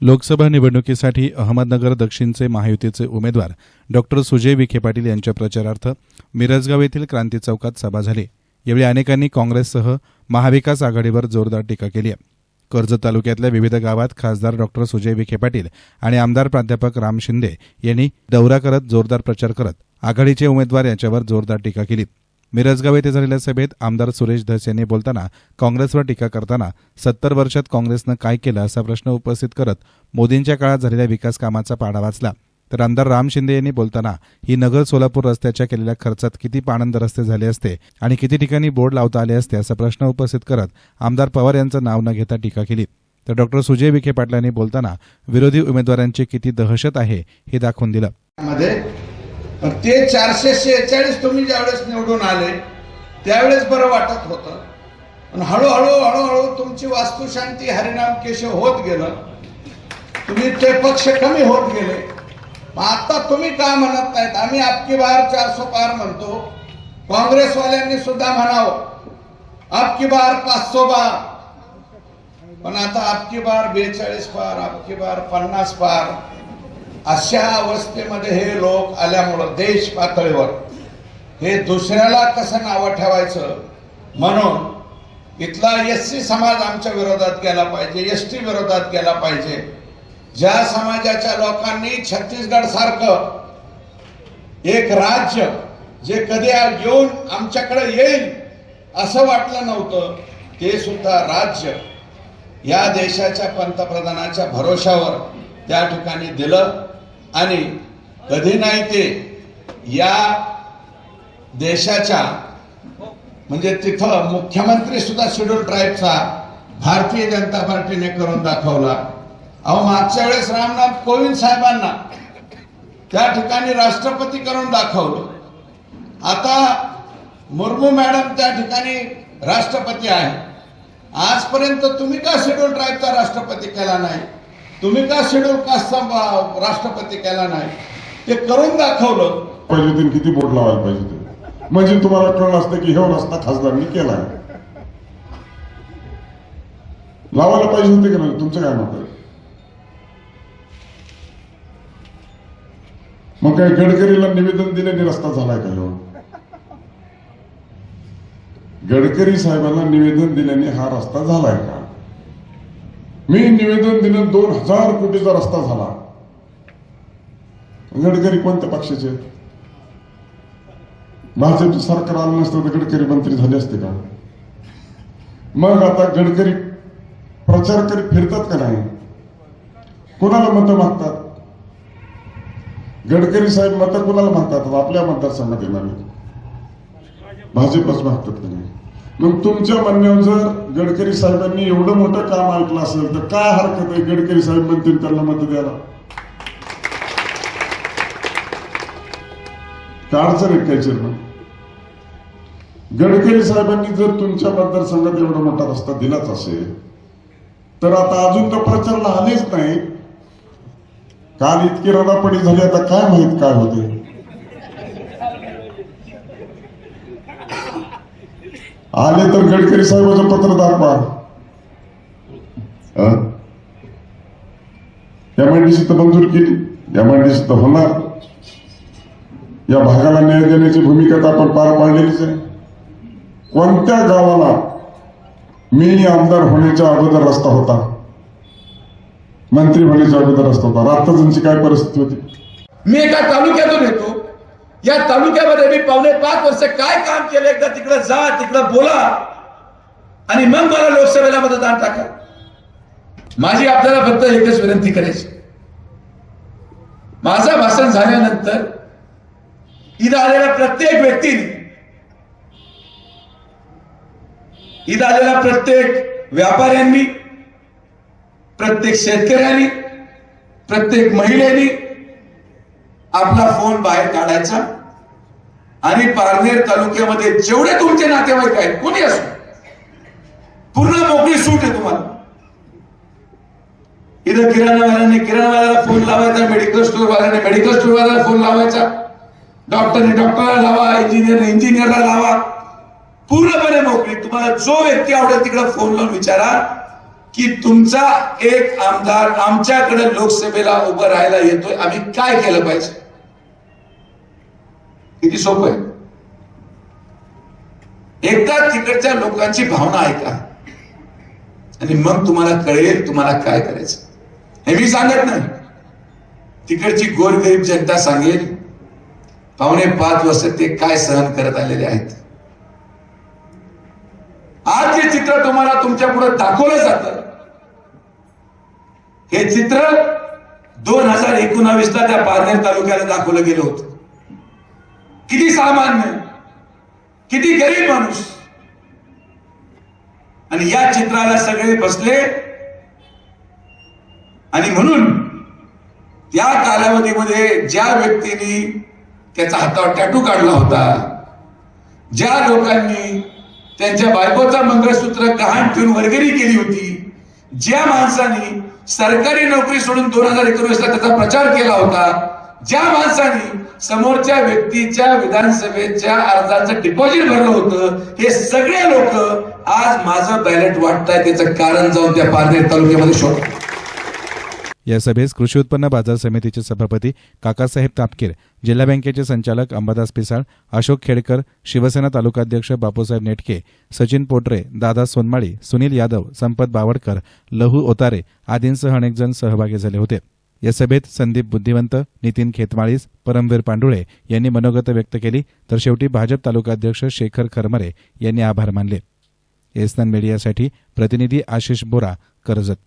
लोकसभा निवडणुकीसाठी अहमदनगर दक्षिणचे महायुतीचे उमेदवार डॉक्टर सुजय विखे पाटील यांच्या प्रचारार्थ मिरजगाव येथील क्रांती चौकात सभा झाली. यावेळी अनेकांनी काँग्रेससह महाविकास आघाडीवर जोरदार टीका केली आहे. कर्जत तालुक्यातल्या विविध गावात खासदार डॉक्टर सुजय विखे पाटील आणि आमदार प्राध्यापक राम शिंदे यांनी दौरा करत जोरदार प्रचार करत आघाडीचे उमेदवार यांच्यावर जोरदार टीका केली. मिरजगाव येथे झालेल्या सभेत आमदार सुरेश धस यांनी बोलताना काँग्रेसवर टीका करताना सत्तर वर्षात काँग्रेसनं काय केलं असा प्रश्न उपस्थित करत मोदींच्या काळात झालेल्या विकास कामाचा पाडा वाचला. तर आमदार राम शिंदे यांनी बोलताना ही नगर सोलापूर रस्त्याच्या केलेल्या खर्चात किती पाणंद रस्ते झाले असते आणि किती ठिकाणी बोर्ड लावता आले असते असा प्रश्न उपस्थित करत आमदार पवार यांचं नाव न घेता टीका केली. तर डॉक्टर सुजय विखे पाटलांनी बोलताना विरोधी उमेदवारांची किती दहशत आहे हे दाखवून दिलं. पण ते चारशे शेहेचाळीस तुम्ही ज्यावेळेस निवडून आले त्यावेळेस बरं वाटत होतं. पण हळूहळू हळूहळू तुमची वास्तुशांती हरिनाम केशव होत गेलं. तुम्ही ते पक्ष कमी होत गेले. मग आता तुम्ही का म्हणत नाहीत? आम्ही आपकी बार चारसो पार म्हणतो. काँग्रेसवाल्यांनी सुद्धा म्हणावं आपकी बार पाचशो बार पण आता आपकी बार बेचाळीस पार आपकी बार पन्नास पार. अशा अवस्थेमध्ये हे लोक आल्यामुळं देश पातळीवर हे दुसऱ्याला कसं नावं ठेवायचं? म्हणून इथला एस सी समाज आमच्या विरोधात गेला पाहिजे एस टी विरोधात गेला पाहिजे. ज्या समाजाच्या लोकांनी छत्तीसगड सारखं एक राज्य जे कधी येऊन आमच्याकडे येईल असं वाटलं नव्हतं ते सुद्धा राज्य या देशाच्या पंतप्रधानाच्या भरोशावर त्या ठिकाणी दिलं. आणि कधी नाही ते या देशाच्या म्हणजे तिथं मुख्यमंत्री सुद्धा शेड्यूल ट्राईबचा भारतीय जनता पार्टीने करून दाखवला. अहो मागच्या वेळेस रामनाथ कोविंद साहेबांना त्या ठिकाणी राष्ट्रपती करून दाखवलं. आता मुर्मू मॅडम त्या ठिकाणी राष्ट्रपती आहे. आजपर्यंत तुम्ही का शेड्यूल ट्राईबचा राष्ट्रपती केला नाही? तुम्ही का शेड्यूल कास्टचा राष्ट्रपती केला नाही? ते करून दाखवलं. पाहिजे होते किती बोट लावायला पाहिजे ते म्हणजे तुम्हाला कळलं असतं की हे रस्ता खासदारांनी केला लावायला पाहिजे होते की नाही? तुमचं काय मत आहे? मग काय गडकरीला निवेदन दिल्याने रस्ता झालाय का एवढा गडकरी साहेबांना निवेदन दिल्याने हा रस्ता झालाय का? मी निवेदन दिलं दोन हजार कोटीचा रस्ता झाला. गडकरी कोणत्या पक्षाचे? आहेत? सरकार आलं नसतं तर गडकरी मंत्री झाले असते का? मग आता गडकरी प्रचार करीत फिरतात का नाही? कोणाला मतं मागतात? गडकरी साहेब मतं कोणाला मागतात? आपल्या मतदारसंघात येणारे. भाजपच मागतात का नाही? मग तुमच्या म्हणण्यावर जर गडकरी साहेबांनी एवढं मोठं काम ऐकलं असेल तर काय हरकत आहे? गडकरी साहेब म्हणतील त्यांना मत द्यायला. काय अडचण आहे काय चेअरमन गडकरी साहेबांनी जर तुमच्या मतदारसंघात एवढा मोठा रस्ता दिलाच असेल तर आता अजून तर प्रचार आलेच नाही. काल इतकी रडापडी झाली आता काय माहीत काय होते आले तर गडकरी साहेबाचं पत्र दाखवा. एमआयडीसी तर मंजूर केली. एमआयडीसी तर होणार. या भागाला न्याय देण्याची भूमिका तर आपण पार पाडलेलीच आहे. कोणत्या गावाला मी आमदार होण्याच्या अगोदर रस्ता होता? मंत्री होण्याच्या अगोदर रस्ता होता. रात्ताजनची काय परिस्थिती होती? मी एका तालुक्यातून येतो. या तालुक्यामध्ये मी पावणे पाच वर्ष काय काम केलं? एकदा तिकडे जा तिकडे बोला. आणि मग मला लोकसभेला मतदान टाका. माझी आपल्याला फक्त एकच विनंती करायची. माझं भाषण झाल्यानंतर इथं आलेल्या प्रत्येक व्यक्तीने इथं आलेल्या प्रत्येक व्यापाऱ्यांनी प्रत्येक शेतकऱ्यांनी प्रत्येक महिलेनी आपला फोन बाहेर काढायचा. आणि पारनेर तालुक्यामध्ये जेवढे तुमचे नातेवाईक आहेत कोणी असो. पूर्ण मोकळी सूट आहे तुम्हाला. इथं किराणावाल्याने किराणावाल्याला फोन लावायचा मेडिकल स्टोर वाल्याने मेडिकल स्टोअर वाल्याला फोन लावायचा डॉक्टरने डॉक्टरला लावा इंजिनियर इंजिनियरला लावा. पूर्णपणे मोकळी. तुम्हाला जो व्यक्ती आवडेल तिकडे फोन लावून विचारा की तुमचा एक आमदार आमच्याकडे लोकसभेला उभं राहायला येतोय. आम्ही काय केलं पाहिजे? किती सोपं आहे? एकदा तिकडच्या लोकांची भावना ऐका. आणि मग तुम्हाला कळेल तुम्हाला काय करायचं. हे मी सांगत नाही. तिकडची गोरगरीब जनता सांगेल पावणे पाच वर्ष ते काय सहन करत आलेले आहेत. आज जे चित्र तुम्हाला तुमच्यापुढे दाखवलं जातं. हे चित्र दोन हजार एकोणावीस ला त्या पारनेर तालुक्याला दाखवलं गेलं होतं. किती सामान्य किती गरीब माणूस. आणि या चित्राला सगळे बसले. आणि म्हणून त्या कालावधीमध्ये ज्या व्यक्तीने त्याचा हातावर टॅटू काढला होता ज्या लोकांनी त्यांच्या बायकोचा मंगळसूत्र गहाण ठेवून वर्गणी केली होती ज्या माणसाने सरकारी नोकरी सोडून दोन हजार एकोणीस ला त्याचा प्रचार केला होता ज्या माणसाने समोरच्या व्यक्तीच्या विधानसभेच्या अर्जाचं डिपॉझिट भरलं होतं हे सगळे लोक आज माझं बॅलेट वाटताय त्याचं कारण जाऊन त्या पारनेर तालुक्यामध्ये शोध. या सभेस कृषी उत्पन्न बाजार समितीचे सभापती काकासाहेब तापकीर जिल्हा बँकेचे संचालक अंबादास पिसाळ अशोक खेडकर शिवसेना तालुकाध्यक्ष बापूसाहेब नेटके सचिन पोटरे दादा सोनमाळी सुनील यादव संपत बावडकर लहू ओतारे आदींसह अनेकजण सहभागी झाले होते. या सभेत संदीप बुद्धिवंत नितीन खेतमाळीस परमवीर पांडुळे यांनी मनोगत व्यक्त केली. तर शेवटी भाजप तालुकाध्यक्ष शेखर खरमरे यांनी आभार मानले. एसनान मीडियासाठी प्रतिनिधी आशिष बोरा कर्जत.